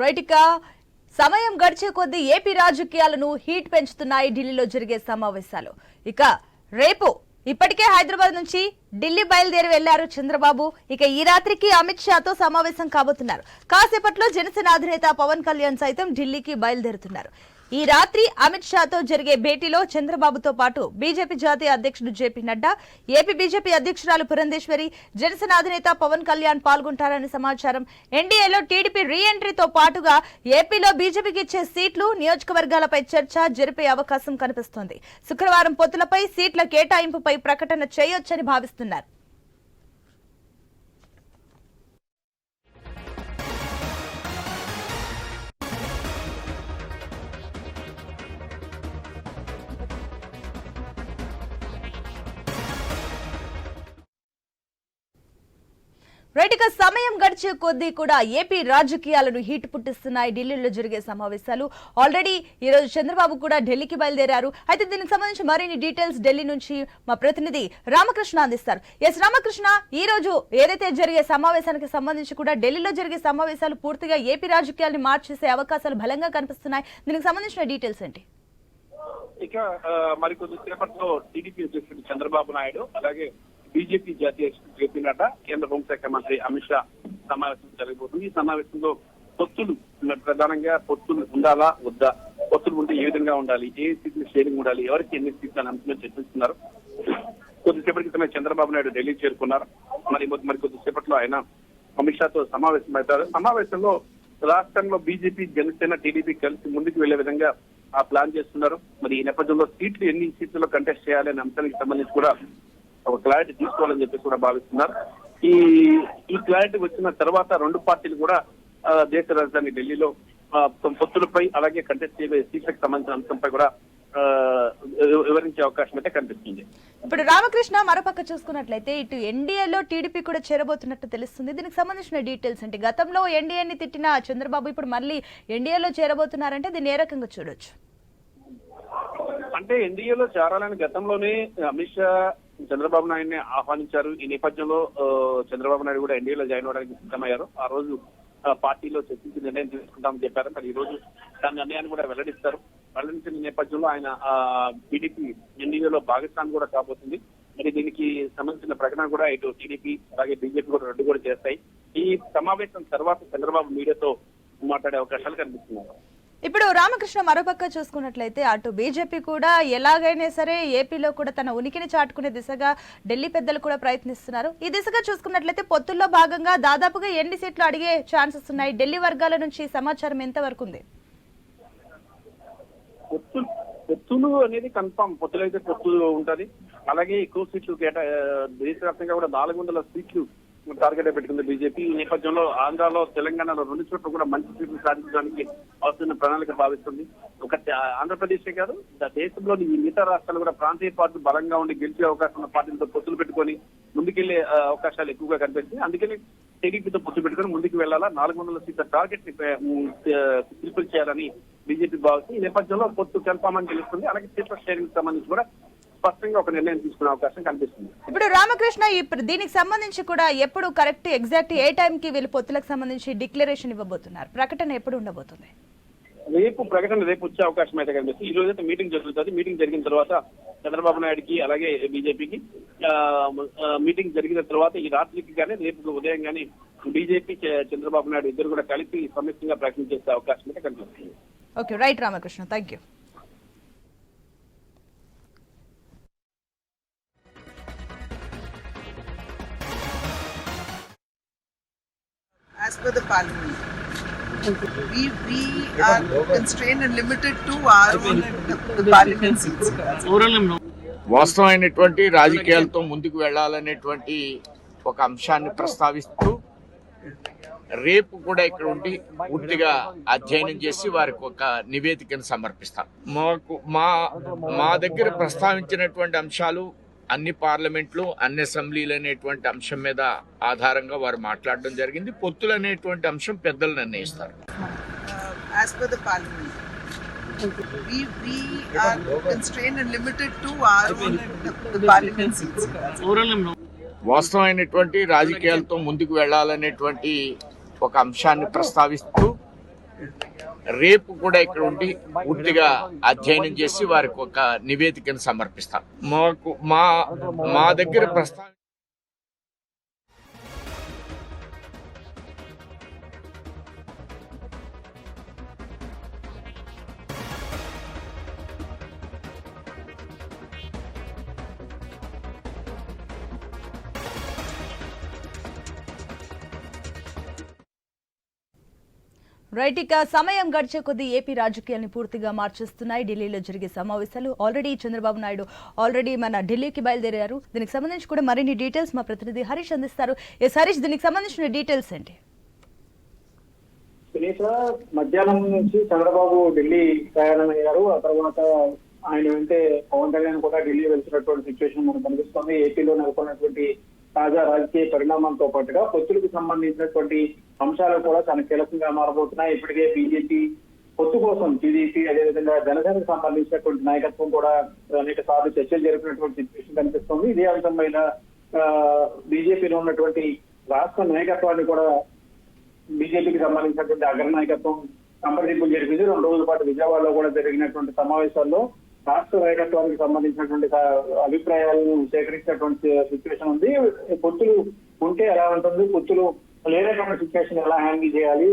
Right ఇక సమయం గడిచే కొద్దీ ఏపీ రాజకీయాలను హీట్ పెంచుతున్నాయి ఢిల్లీలో జరిగే సమావేశాలు. ఇక రేపు ఇప్పటికే హైదరాబాద్ నుంచి ఢిల్లీ బయలుదేరి వెళ్ళారు చంద్రబాబు. ఇక ఈ రాత్రికి అమిత్ షాతో సమావేశం కాబోతున్నారు. కాసేపట్లో జనసేన అధినేత పవన్ కళ్యాణ్ సైతం ఢిల్లీకి బయలుదేరుతున్నారు. ఈ రాత్రి అమిత్ షాతో జరిగే భేటీలో చంద్రబాబుతో పాటు బీజేపీ జాతీయ అధ్యక్షుడు జేపీ నడ్డా ఏపీ బీజేపీ అధ్యక్షురాలు పురంధేశ్వరి జనసేన అధినేత పవన్ కళ్యాణ్ పాల్గొంటారని సమాచారం. ఎన్డీఏలో టీడీపీ రీ ఎంట్రీతో పాటుగా ఏపీలో బీజేపీకి ఇచ్చే సీట్లు నియోజకవర్గాలపై చర్చ జరిపే అవకాశం కనిపిస్తోంది. శుక్రవారం పొత్తులపై సీట్ల కేటాయింపుపై ప్రకటన చేయొచ్చని భావిస్తున్నారు. రైట్ సమయం గడిచే కొద్దీ కూడా ఏపీ రాజకీయాలను హీట్ పుట్టిస్తున్నాయి. ఢిల్లీలో జరిగే సమావేశాలు ఆల్రెడీ ఈ రోజు చంద్రబాబు కూడా ఢిల్లీకి బయలుదేరారు. అయితే దీనికి సంబంధించి మరిన్ని డీటెయిల్స్ ఢిల్లీ నుంచి మా ప్రతినిధి రామకృష్ణ అందిస్తారు. ఎస్ రామకృష్ణ ఈ రోజు ఏదైతే జరిగే సమావేశానికి సంబంధించి కూడా ఢిల్లీలో జరిగే సమావేశాలు పూర్తిగా ఏపీ రాజకీయాల్ని మార్చేసే అవకాశాలు బలంగా కనిపిస్తున్నాయి. దీనికి సంబంధించిన డీటెయిల్స్ ఏంటి? ఇక ఆ, సేపట్లో టీడీపీ అధ్యక్షుడు చంద్రబాబు నాయుడు అలాగే బీజేపీ జాతీయ అధ్యక్షుడు జేపీ నడ్డా కేంద్ర హోంశాఖ మంత్రి అమిత్ షా సమావేశం జరగబోతుంది. ఈ సమావేశంలో పొత్తులు ప్రధానంగా పొత్తులు ఉండాలా వద్దా? పొత్తులు ఉంటే ఏ విధంగా ఉండాలి? ఏ సీట్లు షేరింగ్ ఉండాలి? ఎవరికి ఎన్ని సీట్లు అనే అంశంలో చర్చిస్తున్నారు కొద్దిసేపటి క్రితమే చంద్రబాబు నాయుడు ఢిల్లీ చేరుకున్నారు. మరి మరి కొద్దిసేపట్లో ఆయన అమిత్ షాతో సమావేశం అవుతారు. సమావేశంలో రాష్ట్రంలో బీజేపీ జనసేన టీడీపీ కలిసి ముందుకు వెళ్ళే విధంగా ఆ ప్లాన్ చేస్తున్నారు. మరి ఈ నేపథ్యంలో సీట్లు ఎన్ని సీట్లలో కంటెస్ట్ చేయాలనే అంశానికి సంబంధించి కూడా ఒక క్లారిటీ తీసుకోవాలని చెప్పేసి కూడా భావిస్తున్నారు. ఈ ఈ క్లారిటీ వచ్చిన తర్వాత రెండు పార్టీలు కూడా దేశ రాజధాని ఢిల్లీలో పొత్తులపై అలాగే కంటెస్ట్ చేయబోయే సీట్లకు సంబంధించిన అంశంపై కూడా వివరించే అవకాశం అయితే కనిపిస్తుంది. ఇప్పుడు రామకృష్ణ మరోపక్క చూసుకున్నట్లయితే ఇటు ఎన్డీఏలో టీడీపీ కూడా చేరబోతున్నట్టు తెలుస్తుంది. దీనికి సంబంధించిన డీటెయిల్స్ ఏంటి గతంలో ఎన్డీఏని తిట్టిన చంద్రబాబు ఇప్పుడు మళ్ళీ ఎన్డీఏలో చేరబోతున్నారంటే దీన్ని ఏ రకంగా చూడొచ్చు? అంటే ఎన్డీఏలో చేరాలని గతంలోనే అమిత్ షా చంద్రబాబు నాయుడిని ఆహ్వానించారు. ఈ నేపథ్యంలో ఆ, చంద్రబాబు నాయుడు కూడా ఎన్డీఏలో జాయిన్ అవ్వడానికి సిద్ధమయ్యారు. ఆ రోజు పార్టీలో చర్చించి నిర్ణయం తీసుకుంటామని చెప్పారు. మరి ఈ రోజు దాని నిర్ణయాన్ని కూడా వెల్లడిస్తారు. వెల్లడించిన నేపథ్యంలో ఆయన టీడీపీ ఎన్డీఏలో భాగస్వామి కూడా కాబోతుంది. మరి దీనికి సంబంధించిన ప్రకటన కూడా ఇటు టీడీపీ అలాగే బీజేపీ కూడా రెండు కూడా చేస్తాయి. ఈ సమావేశం తర్వాత చంద్రబాబు మీడియాతో మాట్లాడే అవకాశాలు కనిపిస్తున్నాయి. ఇప్పుడు రామకృష్ణ మరోపక్క చూసుకున్నట్లయితే అటు బీజేపీ కూడా ఎలాగైనా సరే ఏపీలో కూడా తన ఉనికిని చాటుకునే దిశగా ఢిల్లీ పెద్దలు కూడా ప్రయత్నిస్తున్నారు. ఈ దిశగా చూసుకున్నట్లయితే పొత్తుల్లో భాగంగా దాదాపుగా ఎన్ని సీట్లు అడిగే ఛాన్సెస్ ఉన్నాయి? ఢిల్లీ వర్గాల నుంచి సమాచారం ఎంతవరకు ఉంది? పొత్తు పొత్తులు అనేది కన్ఫామ్. పొత్తులు అయితే పొత్తులు ఉంటది. అలాగే ఎక్కువ సీట్లు కేటా దేశవ్యాప్తంగా కూడా నాలుగు వందల సీట్లు టార్గెట్ పెట్టుకుంది బీజేపీ. ఈ నేపథ్యంలో ఆంధ్రాలో తెలంగాణలో రెండు చోట్ల కూడా మంచి సీట్లు సాధించడానికి అవసరమైన ప్రణాళిక భావిస్తుంది. ఒక ఆంధ్రప్రదేశ్ ఆంధ్రప్రదేశే కాదు దేశంలోని ఈ మిగతా రాష్ట్రాలు కూడా ప్రాంతీయ పార్టీలు బలంగా ఉండి గెలిచే అవకాశం ఉన్న పార్టీలతో పొత్తులు పెట్టుకొని ముందుకెళ్ళే అవకాశాలు ఎక్కువగా కనిపిస్తాయి. అందుకని టీడీపీతో పొత్తు పెట్టుకొని ముందుకు వెళ్ళాలా నాలుగు వందల సీట్ల టార్గెట్ని ఫుల్ఫిల్ చేయాలని బీజేపీ భావిస్తుంది. ఈ నేపథ్యంలో పొత్తు కన్ఫామ్ అని తెలుస్తుంది. అలాగే సీట్ల షేరింగ్ సంబంధించి కూడా స్పష్టంగా ఒక నిర్ణయం తీసుకునే అవకాశం కనిపిస్తుంది. ఇప్పుడు రామకృష్ణ ఇప్పుడు దీనికి సంబంధించి కూడా ఎప్పుడు కరెక్ట్ ఎగ్జాక్ట్ ఏ టైంకి వీళ్ళు పొత్తులకు సంబంధించి డిక్లరేషన్ ఇవ్వబోతున్నారు? ప్రకటన ఎప్పుడు ఉండబోతుంది? రేపు ప్రకటన రేపు వచ్చే అవకాశం అయితే కనిపిస్తుంది. ఈ రోజు అయితే మీటింగ్ జరుగుతుంది. మీటింగ్ జరిగిన తర్వాత చంద్రబాబు నాయుడుకి అలాగే బీజేపీకి మీటింగ్ జరిగిన తర్వాత ఈ రాత్రికి కానీ రేపు ఉదయం కానీ బీజేపీ చంద్రబాబు నాయుడు ఇద్దరు కూడా కలిపి సంయుక్తంగా ప్రకటన చేసే అవకాశం అయితే కనిపిస్తుంది. Okay right Ramakrishna. Thank you as per the parliament. We, we are constrained and limited to our own the parliament seats. వాస్తవమైనటువంటి రాజకీయాలతో ముందుకు వెళ్ళాలనేటువంటి ఒక అంశాన్ని ప్రస్తావిస్తూ రేపు కూడా ఇక్కడ ఉండి పూర్తిగా అధ్యయనం చేసి వారికి ఒక నివేదికను సమర్పిస్తాం మాకు మా మా దగ్గర ప్రస్తావించినటువంటి అంశాలు అన్ని పార్లమెంట్లు అన్ని అసెంబ్లీలు అనేటువంటి అంశం మీద ఆధారంగా వారు మాట్లాడడం జరిగింది పొత్తులు అనేటువంటి అంశం పెద్దలు నిర్ణయిస్తారు Uh, as per the parliament. We, we are constrained and limited to our own the parliament seats. వాస్తవమైనటువంటి రాజకీయాలతో ముందుకు వెళ్ళాలనేటువంటి ఒక అంశాన్ని ప్రస్తావిస్తూ రేపు కూడా ఇక్కడ ఉండి పూర్తిగా అధ్యయనం చేసి వారికి ఒక నివేదికను సమర్పిస్తాం. మాకు మా మా దగ్గర ప్రస్తావన రైట్ ఇక సమయం గడిచే కొద్దీ ఏపీ రాజకీయాల్ని పూర్తిగా మార్చేస్తున్నాయి. ఢిల్లీలో జరిగే సమావేశాలు ఆల్రెడీ చంద్రబాబు నాయుడు ఆల్రెడీ మన ఢిల్లీకి బయలుదేరారు. దీనికి సంబంధించి కూడా మరిన్ని డీటెయిల్స్ మా ప్రతినిధి హరీష్ అందిస్తారు. ఎస్ హరీష్ దీనికి సంబంధించిన డీటెయిల్స్ ఏంటి? మధ్యాహ్నం నుంచి చంద్రబాబు ఢిల్లీ ప్రయాణమయ్యారు. ఆ తర్వాత ఆయన అంటే పవన్ కళ్యాణ్ కూడా ఢిల్లీ వెళ్తున్నటువంటి సిచ్యువేషన్ మనకు కనిపిస్తోంది. ఏపీలో నెలకొన్నటువంటి తాజా రాజకీయ పరిణామాలతో పాటుగా పొత్తులకు సంబంధించినటువంటి అంశాలు కూడా చాలా కీలకంగా మారబోతున్నాయి. ఇప్పటికే బీజేపీ పొత్తు కోసం టీడీపీ అదేవిధంగా జనసేనకు సంబంధించినటువంటి నాయకత్వం కూడా అనేక సార్లు చర్చలు జరిపినటువంటి సిచ్యువేషన్ కనిపిస్తుంది. ఇదే అంశమైన బీజేపీలో ఉన్నటువంటి రాష్ట్ర నాయకత్వాన్ని కూడా బీజేపీకి సంబంధించినటువంటి అగ్రనాయకత్వం సంప్రదింపులు జరిపింది. రెండు రోజుల పాటు విజయవాడలో కూడా జరిగినటువంటి సమావేశాల్లో రాష్ట్ర నాయకత్వానికి సంబంధించినటువంటి అభిప్రాయాలను సేకరించినటువంటి సిచ్యువేషన్ ఉంది. పొత్తులు ఉంటే ఎలా ఉంటుంది? పొత్తులు లేనటువంటి సిచ్యువేషన్ ఎలా హ్యాండిల్ చేయాలి?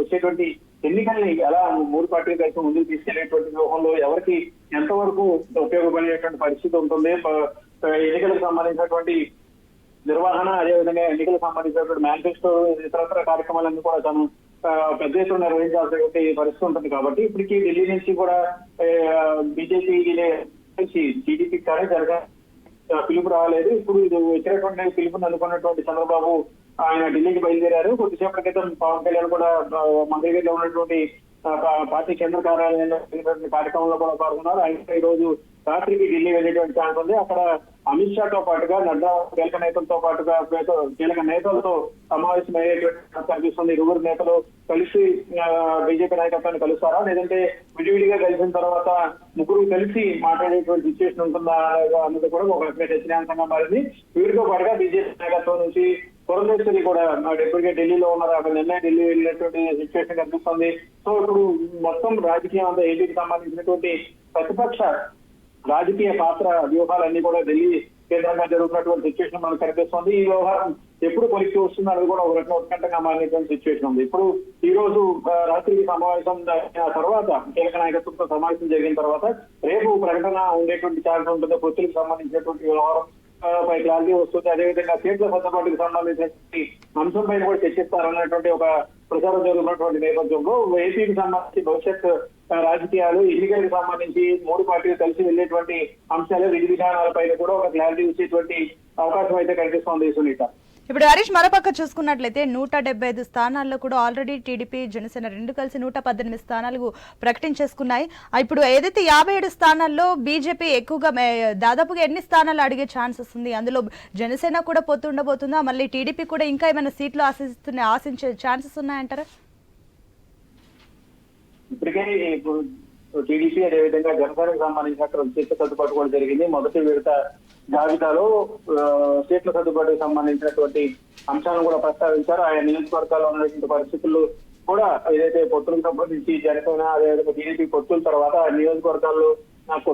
వచ్చేటువంటి ఎన్నికల్ని ఎలా మూడు పార్టీలు కలిసి ముందుకు తీసుకెళ్ళేటువంటి వ్యూహంలో ఎవరికి ఎంతవరకు ఉపయోగపడేటువంటి పరిస్థితి ఉంటుంది? ఎన్నికలకు సంబంధించినటువంటి నిర్వహణ అదేవిధంగా ఎన్నికలకు సంబంధించినటువంటి మేనిఫెస్టో ఇతరత్ర కార్యక్రమాలన్నీ కూడా తను పెద్ద ఎత్తున నిర్వహించాల్సిన పరిస్థితి ఉంటుంది కాబట్టి ఇప్పటికీ ఢిల్లీ నుంచి కూడా బీజేపీ నుంచి టీడీపీ కానీ జరగ పిలుపు రాలేదు. ఇప్పుడు ఇది వచ్చినటువంటి పిలుపుని అందుకున్నటువంటి చంద్రబాబు ఆయన ఢిల్లీకి బయలుదేరారు. కొద్దిసేపటి క్రితం పవన్ కళ్యాణ్ కూడా ఆ, మంగళగిరిలో ఉన్నటువంటి పార్టీ కేంద్ర కార్యాలయంలో కార్యక్రమంలో కూడా పాల్గొన్నారు. ఆయన ఈ రోజు రాత్రికి ఢిల్లీ వెళ్ళేటువంటి ఛాన్స్ ఉంది. అక్కడ అమిత్ షాతో పాటుగా నడ్డా కీలక నేతలతో పాటుగా కీలక నేతలతో సమావేశం అయ్యేటువంటి ఛాన్స్ కనిపిస్తుంది. ఇరువురు నేతలు కలిసి బీజేపీ నాయకత్వాన్ని కలుస్తారా? లేదంటే విడివిడిగా కలిసిన తర్వాత ముగ్గురు కలిసి మాట్లాడేటువంటి సిచ్యువేషన్ ఉంటుందా అన్నది కూడా ఒక రకమైన చర్చనీయాంశంగా మారింది. వీరితో పాటుగా బీజేపీ నాయకత్వం నుంచి పురంధేశ్వరి కూడా ఇప్పటికే ఢిల్లీలో ఉన్నారు. అక్కడ నిన్న ఢిల్లీ వెళ్ళినటువంటి సిచ్యువేషన్ కనిపిస్తుంది. సో ఇప్పుడు మొత్తం రాజకీయం అంతా ఏపీకి సంబంధించినటువంటి ప్రతిపక్ష రాజకీయ పాత్ర వ్యూహాలన్నీ కూడా ఢిల్లీ కేంద్రంగా జరుగుతున్నటువంటి సిచ్యువేషన్ మనకు కనిపిస్తుంది. ఈ వ్యవహారం ఎప్పుడు కొలిక్కి వస్తుంది అనేది కూడా ఒక రకంగా ఉత్కంఠంగా మారినటువంటి సిచ్యువేషన్ ఉంది. ఇప్పుడు ఈ రోజు రాత్రి రాత్రికి సమావేశం తర్వాత కీలక నాయకత్వంతో సమావేశం జరిగిన తర్వాత రేపు ప్రకటన ఉండేటువంటి ఛాన్స్ ఉంటుంది పొత్తులకు సంబంధించినటువంటి వ్యవహారం పై క్లారిటీ వస్తుంది. అదేవిధంగా సీట్ల సర్దుబాటుకు సంబంధించినటువంటి అంశం పైన కూడా చర్చిస్తారన్నటువంటి ఒక ప్రచారం జరుగుతున్నటువంటి నేపథ్యంలో ఏపీకి సంబంధించి భవిష్యత్ రాజకీయాలు ఎన్నికలకు సంబంధించి మూడు పార్టీలు కలిసి వెళ్ళేటువంటి అంశాలు విధి విధానాలపైన కూడా ఒక క్లారిటీ వచ్చేటువంటి అవకాశం అయితే కనిపిస్తోంది సునీత. ఇప్పుడు హరీష్ మరోపక్క చూసుకున్నట్లయితే నూట డెబ్బై ఐదు స్థానాల్లో కూడా ఆల్రెడీ టీడీపీ జనసేన రెండు కలిసి నూట పద్దెనిమిది స్థానాలు ప్రకటించేసుకున్నాయి. ఇప్పుడు ఏదైతే యాభై ఏడు స్థానాల్లో బీజేపీ ఎక్కువగా దాదాపుగా ఎన్ని స్థానాలు అడిగే ఛాన్సెస్ ఉంది అందులో జనసేన కూడా పొత్తు ఉండబోతుందా మళ్ళీ టీడీపీ కూడా ఇంకా ఏమైనా సీట్లు ఆశిస్తున్న ఆశించే ఛాన్సెస్ ఉన్నాయంటారా? ఇప్పటికే ఇప్పుడు టీడీపీ అదేవిధంగా జనసేనకు సంబంధించిన సీట్ల సర్దుబాటు కూడా జరిగింది. మొదటి విడత జాబితాలో ఆ, సీట్ల సర్దుబాటుకు సంబంధించినటువంటి అంశాలను కూడా ప్రస్తావించారు. ఆయా నియోజకవర్గాల్లో ఉన్నటువంటి పరిస్థితులు కూడా ఏదైతే పొత్తులకు సంబంధించి జనసేన అదేవిధంగా టీడీపీ పొత్తుల తర్వాత ఆ నియోజకవర్గాల్లో నాకు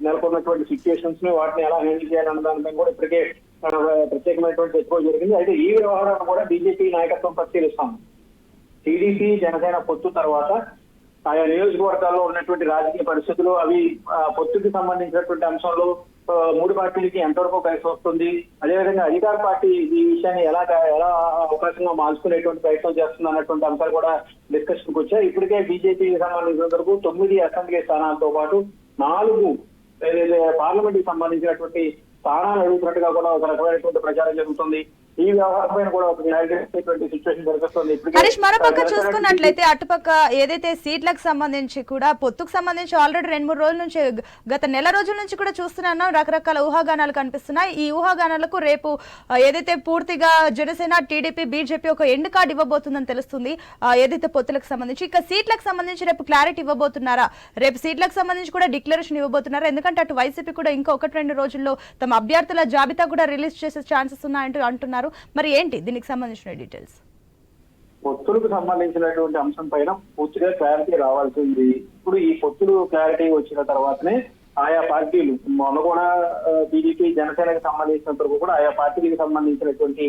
నెలకొన్నటువంటి సిచ్యువేషన్స్ని వాటిని ఎలా హ్యాండిల్ చేయాలన్న దానిపై కూడా ఇప్పటికే ప్రత్యేకమైనటువంటి చర్చ జరిగింది. అయితే ఈ వ్యవహారాన్ని కూడా బీజేపీ నాయకత్వం పరిశీలిస్తాం టీడీపీ జనసేన పొత్తు తర్వాత ఆయా నియోజకవర్గాల్లో ఉన్నటువంటి రాజకీయ పరిస్థితులు అవి పొత్తుకి సంబంధించినటువంటి అంశంలో మూడు పార్టీలకి ఎంతవరకు కలిసి వస్తుంది అదేవిధంగా అధికార పార్టీ ఈ విషయాన్ని ఎలా ఎలా అవకాశంగా మార్చుకునేటువంటి ప్రయత్నం చేస్తుంది అన్నటువంటి అంశాలు కూడా డిస్కషన్కు వచ్చాయి. ఇప్పటికే బీజేపీకి సంబంధించిన వరకు తొమ్మిది అసెంబ్లీ స్థానాలతో పాటు నాలుగు పార్లమెంట్కి సంబంధించినటువంటి స్థానాలు అడుగుతున్నట్టుగా కూడా ఒక రకమైనటువంటి ప్రచారం జరుగుతుంది. ఈ పైన కూడా ఒక క్లారిటీ సిచ్యువేషన్ జరుగుతుంది ఇప్పటికే హరీష్ మరోపక్క జనసేన చూసుకున్నట్లయితే అటుపక్క ఏదైతే సీట్లకు సంబంధించి కూడా పొత్తుకు సంబంధించి ఆల్రెడీ రెండు మూడు రోజుల నుంచి గత నెల రోజుల నుంచి కూడా చూస్తున్నాను రకరకాల ఊహాగానాలు కనిపిస్తున్నాయి. ఈ ఊహాగానాలకు రేపు ఏదైతే పూర్తిగా జనసేన టీడీపీ బీజేపీ ఒక ఎండ్ కార్డు ఇవ్వబోతుందని తెలుస్తుంది. ఏదైతే పొత్తులకు సంబంధించి ఇక సీట్లకు సంబంధించి రేపు క్లారిటీ ఇవ్వబోతున్నారా? రేపు సీట్లకు సంబంధించి కూడా డిక్లరేషన్ ఇవ్వబోతున్నారా? ఎందుకంటే అటు వైసీపీ కూడా ఇంకా ఒకటి రెండు రోజుల్లో తమ అభ్యర్థుల జాబితా కూడా రిలీజ్ చేసే ఛాన్సెస్ ఉన్నాయంటూ అంటున్నారు. మరి ఏంటి దీనికి సంబంధించిన డీటెయిల్స్ పొత్తులకు సంబంధించినటువంటి అంశం పైన పూర్తిగా క్లారిటీ రావాల్సింది ఇప్పుడు ఈ పొత్తులు క్లారిటీ వచ్చిన తర్వాతనే ఆయా పార్టీలు మొన్న కూడా బీజేపీ జనసేనకి సంబంధించినంత వరకు కూడా ఆయా పార్టీలకు సంబంధించినటువంటి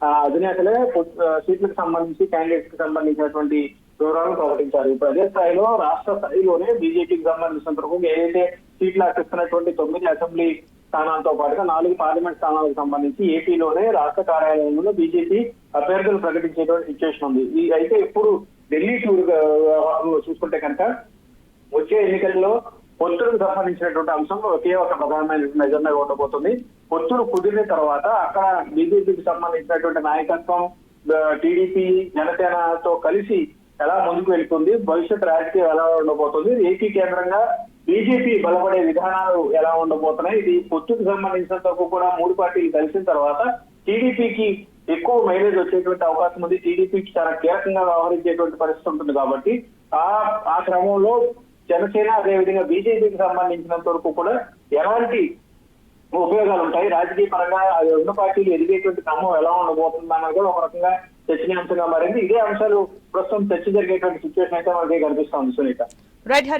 ఆ, అధినేతలే సీట్లకు సంబంధించి క్యాండిడేట్స్కి సంబంధించినటువంటి వివరాలు ప్రకటించారు. ఇప్పుడు అదే స్థాయిలో రాష్ట్ర స్థాయిలోనే బీజేపీకి సంబంధించినంత వరకు ఏదైతే సీట్లు ఆశిస్తున్నటువంటి తొమ్మిది అసెంబ్లీ స్థానాలతో పాటుగా నాలుగు పార్లమెంట్ స్థానాలకు సంబంధించి ఏపీలోనే రాష్ట్ర కార్యాలయంలో బీజేపీ అభ్యర్థులు ప్రకటించేటువంటి సిచ్యువేషన్ ఉంది ఈ అయితే ఇప్పుడు ఢిల్లీ టూర్ చూసుకుంటే కనుక వచ్చే ఎన్నికల్లో పొత్తులకు సంబంధించినటువంటి అంశం ఒకే ఒక ప్రధానమైన నిజంగా ఉండబోతుంది. పొత్తులు కుదిరిన తర్వాత అక్కడ బీజేపీకి సంబంధించినటువంటి నాయకత్వం టీడీపీ జనసేనతో కలిసి ఎలా ముందుకు వెళ్తుంది భవిష్యత్ రాజకీయం ఎలా ఉండబోతుంది ఏపీ కేంద్రంగా బీజేపీ బలపడే విధానాలు ఎలా ఉండబోతున్నాయి? ఇది పొత్తుకు సంబంధించినంత వరకు కూడా మూడు పార్టీలు కలిసిన తర్వాత టీడీపీకి ఎక్కువ మైలేజ్ వచ్చేటువంటి అవకాశం ఉంది. టీడీపీకి చాలా కీలకంగా వ్యవహరించేటువంటి పరిస్థితి ఉంటుంది కాబట్టి ఆ ఆ క్రమంలో జనసేన అదేవిధంగా బీజేపీకి సంబంధించినంత వరకు కూడా ఎలాంటి ఉపయోగాలు ఉంటాయి? రాజకీయ పరంగా అవి రెండు పార్టీలు ఎదిగేటువంటి క్రమం ఎలా ఉండబోతుంది అన్నది కూడా ఒక రకంగా చర్చనీయాంశంగా మారింది. ఇదే అంశాలు ప్రస్తుతం చర్చ జరిగేటువంటి సిచ్యువేషన్ అయితే మనకి కనిపిస్తోంది సునీత.